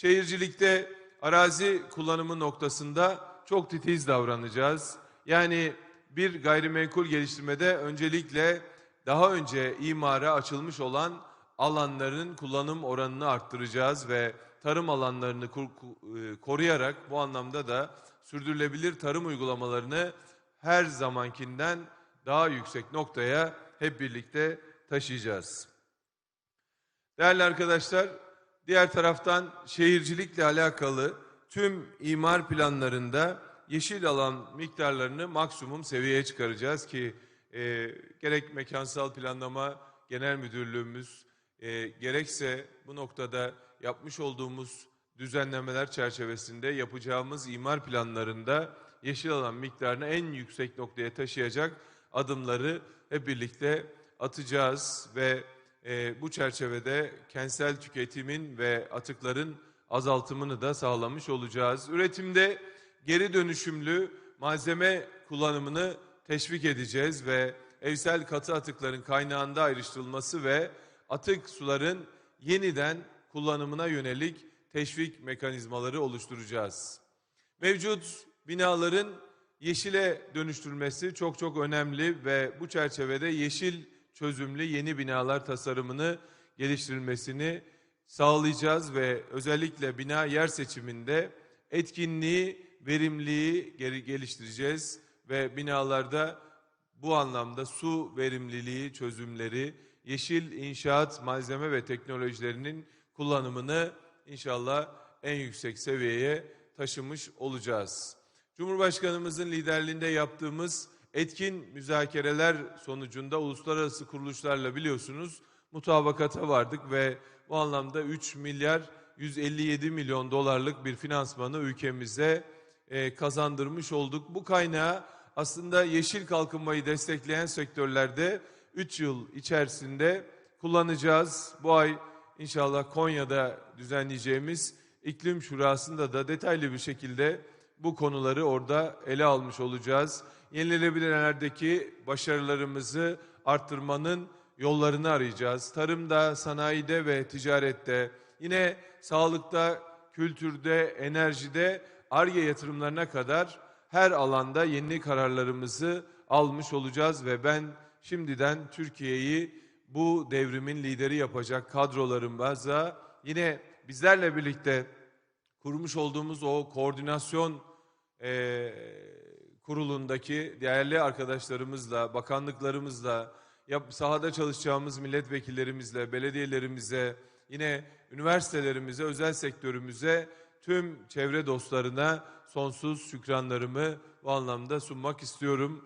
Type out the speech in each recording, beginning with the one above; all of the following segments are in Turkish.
Şehircilikte arazi kullanımı noktasında çok titiz davranacağız. Yani bir gayrimenkul geliştirmede öncelikle daha önce imara açılmış olan alanların kullanım oranını arttıracağız ve tarım alanlarını e, koruyarak bu anlamda da sürdürülebilir tarım uygulamalarını her zamankinden daha yüksek noktaya hep birlikte taşıyacağız. Değerli arkadaşlar, diğer taraftan şehircilikle alakalı tüm imar planlarında yeşil alan miktarlarını maksimum seviyeye çıkaracağız ki e, gerek mekansal planlama genel müdürlüğümüz e, gerekse bu noktada yapmış olduğumuz düzenlemeler çerçevesinde yapacağımız imar planlarında yeşil alan miktarını en yüksek noktaya taşıyacak adımları hep birlikte atacağız ve e, bu çerçevede kentsel tüketimin ve atıkların azaltımını da sağlamış olacağız. Üretimde geri dönüşümlü malzeme kullanımını teşvik edeceğiz ve evsel katı atıkların kaynağında ayrıştırılması ve atık suların yeniden kullanımına yönelik teşvik mekanizmaları oluşturacağız. Mevcut binaların yeşile dönüştürülmesi çok çok önemli ve bu çerçevede yeşil çözümlü yeni binalar tasarımını geliştirilmesini sağlayacağız ve özellikle bina yer seçiminde etkinliği, verimliliği geliştireceğiz ve binalarda bu anlamda su verimliliği çözümleri, yeşil inşaat malzeme ve teknolojilerinin kullanımını inşallah en yüksek seviyeye taşımış olacağız. Cumhurbaşkanımızın liderliğinde yaptığımız etkin müzakereler sonucunda uluslararası kuruluşlarla biliyorsunuz mutabakata vardık ve bu anlamda 3 milyar 157 milyon dolarlık bir finansmanı ülkemize e, kazandırmış olduk. Bu kaynağı aslında yeşil kalkınmayı destekleyen sektörlerde 3 yıl içerisinde kullanacağız. Bu ay inşallah Konya'da düzenleyeceğimiz iklim şurasında da detaylı bir şekilde bu konuları orada ele almış olacağız. Yenilenebilir enerjideki başarılarımızı arttırmanın yollarını arayacağız. Tarımda, sanayide ve ticarette, yine sağlıkta, kültürde, enerjide, ARGE yatırımlarına kadar her alanda yeni kararlarımızı almış olacağız ve ben şimdiden Türkiye'yi bu devrimin lideri yapacak kadrolarımıza yine bizlerle birlikte kurmuş olduğumuz o koordinasyon eee, kurulundaki değerli arkadaşlarımızla, bakanlıklarımızla, sahada çalışacağımız milletvekillerimizle, belediyelerimize, yine üniversitelerimize, özel sektörümüze, tüm çevre dostlarına sonsuz şükranlarımı bu anlamda sunmak istiyorum.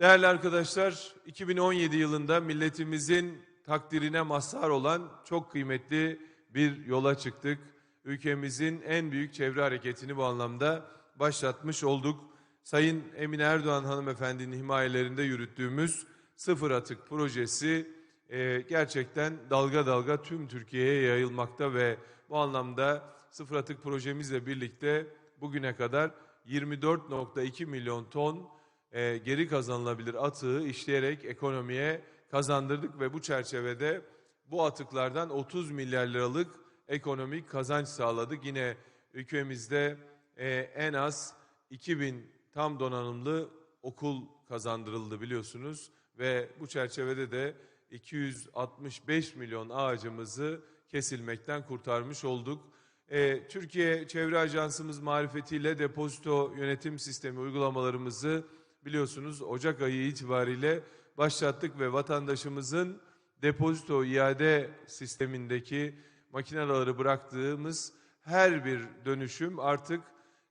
Değerli arkadaşlar, 2017 yılında milletimizin takdirine mazhar olan çok kıymetli bir yola çıktık. Ülkemizin en büyük çevre hareketini bu anlamda başlatmış olduk. Sayın Emine Erdoğan hanımefendinin himayelerinde yürüttüğümüz sıfır atık projesi e, gerçekten dalga dalga tüm Türkiye'ye yayılmakta ve bu anlamda sıfır atık projemizle birlikte bugüne kadar 24.2 milyon ton e, geri kazanılabilir atığı işleyerek ekonomiye kazandırdık ve bu çerçevede bu atıklardan 30 milyar liralık ekonomik kazanç sağladık. Yine ülkemizde e, en az 2000 tam donanımlı okul kazandırıldı biliyorsunuz ve bu çerçevede de 265 milyon ağacımızı kesilmekten kurtarmış olduk. Ee, Türkiye Çevre Ajansımız marifetiyle depozito yönetim sistemi uygulamalarımızı biliyorsunuz Ocak ayı itibariyle başlattık ve vatandaşımızın depozito iade sistemindeki makineleri bıraktığımız her bir dönüşüm artık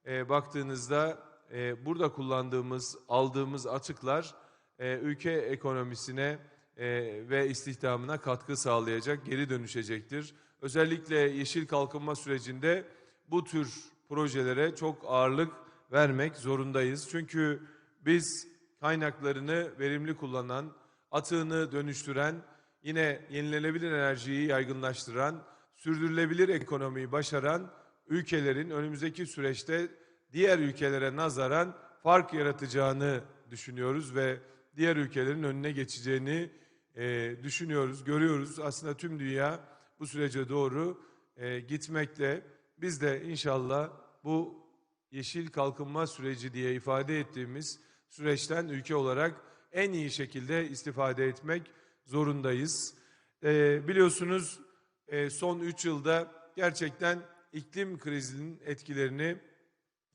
e, baktığınızda e, burada kullandığımız, aldığımız atıklar e, ülke ekonomisine e, ve istihdamına katkı sağlayacak, geri dönüşecektir. Özellikle yeşil kalkınma sürecinde bu tür projelere çok ağırlık vermek zorundayız. Çünkü biz kaynaklarını verimli kullanan, atığını dönüştüren, yine yenilenebilir enerjiyi yaygınlaştıran, sürdürülebilir ekonomiyi başaran ülkelerin önümüzdeki süreçte diğer ülkelere nazaran fark yaratacağını düşünüyoruz ve diğer ülkelerin önüne geçeceğini e, düşünüyoruz, görüyoruz. Aslında tüm dünya bu sürece doğru e, gitmekte biz de inşallah bu yeşil kalkınma süreci diye ifade ettiğimiz süreçten ülke olarak en iyi şekilde istifade etmek zorundayız. Ee, biliyorsunuz e, son 3 yılda gerçekten iklim krizinin etkilerini,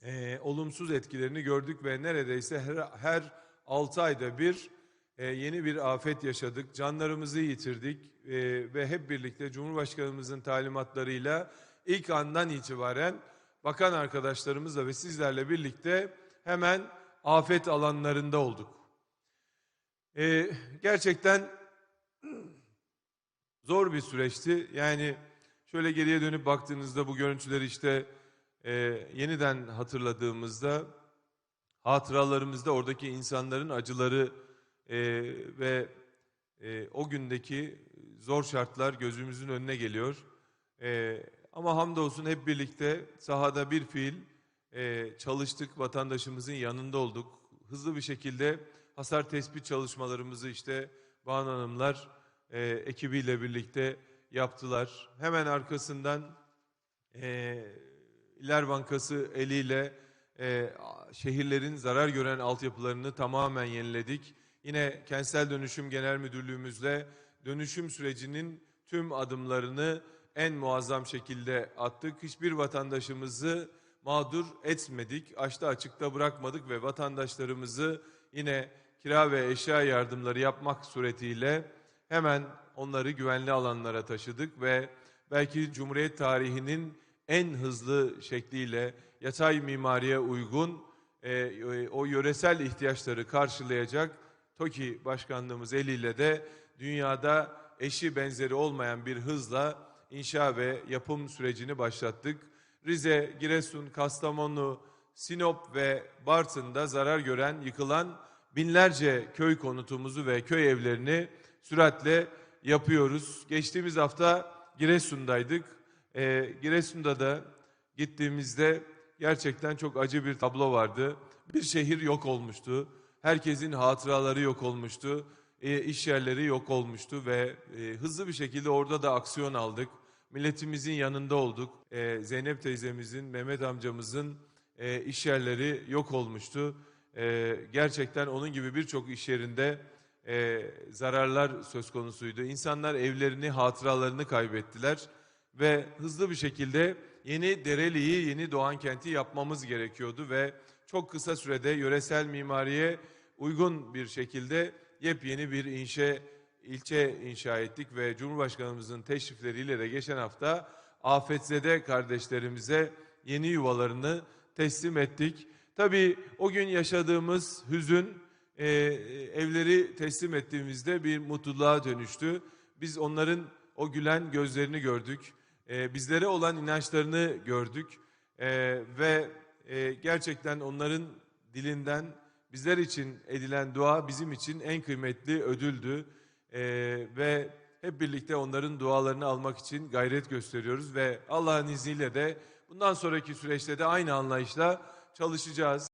e, olumsuz etkilerini gördük ve neredeyse her, her 6 ayda bir e, yeni bir afet yaşadık. Canlarımızı yitirdik e, ve hep birlikte Cumhurbaşkanımızın talimatlarıyla ilk andan itibaren bakan arkadaşlarımızla ve sizlerle birlikte hemen afet alanlarında olduk. E, gerçekten zor bir süreçti. Yani şöyle geriye dönüp baktığınızda bu görüntüleri işte e, yeniden hatırladığımızda hatıralarımızda oradaki insanların acıları e, ve e, o gündeki zor şartlar gözümüzün önüne geliyor. E, ama hamdolsun hep birlikte sahada bir fiil e, çalıştık, vatandaşımızın yanında olduk. Hızlı bir şekilde hasar tespit çalışmalarımızı işte Banu Hanımlar e, ekibiyle birlikte yaptılar. Hemen arkasından e, İller Bankası eliyle e, şehirlerin zarar gören altyapılarını tamamen yeniledik. Yine Kentsel Dönüşüm Genel Müdürlüğümüzle dönüşüm sürecinin tüm adımlarını en muazzam şekilde attık. Hiçbir vatandaşımızı mağdur etmedik, açta açıkta bırakmadık ve vatandaşlarımızı yine kira ve eşya yardımları yapmak suretiyle hemen onları güvenli alanlara taşıdık ve belki Cumhuriyet tarihinin en hızlı şekliyle yatay mimariye uygun e, o yöresel ihtiyaçları karşılayacak TOKİ başkanlığımız eliyle de dünyada eşi benzeri olmayan bir hızla inşa ve yapım sürecini başlattık. Rize, Giresun, Kastamonu, Sinop ve Bartın'da zarar gören, yıkılan binlerce köy konutumuzu ve köy evlerini süratle yapıyoruz. Geçtiğimiz hafta Giresun'daydık. Ee, Giresun'da da gittiğimizde gerçekten çok acı bir tablo vardı. Bir şehir yok olmuştu. Herkesin hatıraları yok olmuştu. E, iş yerleri yok olmuştu ve e, hızlı bir şekilde orada da aksiyon aldık. Milletimizin yanında olduk. E, Zeynep teyzemizin, Mehmet amcamızın e, iş yerleri yok olmuştu. E, gerçekten onun gibi birçok iş yerinde e, zararlar söz konusuydu. İnsanlar evlerini, hatıralarını kaybettiler ve hızlı bir şekilde yeni Dereli'yi, yeni Doğan kenti yapmamız gerekiyordu ve çok kısa sürede yöresel mimariye uygun bir şekilde yepyeni bir inşe ilçe inşa ettik ve Cumhurbaşkanımızın teşrifleriyle de geçen hafta afetzede kardeşlerimize yeni yuvalarını teslim ettik. Tabii o gün yaşadığımız hüzün e, evleri teslim ettiğimizde bir mutluluğa dönüştü. Biz onların o gülen gözlerini gördük. E, bizlere olan inançlarını gördük. E, ve e, gerçekten onların dilinden bizler için edilen dua bizim için en kıymetli ödüldü. E, ve hep birlikte onların dualarını almak için gayret gösteriyoruz ve Allah'ın izniyle de bundan sonraki süreçte de aynı anlayışla çalışacağız.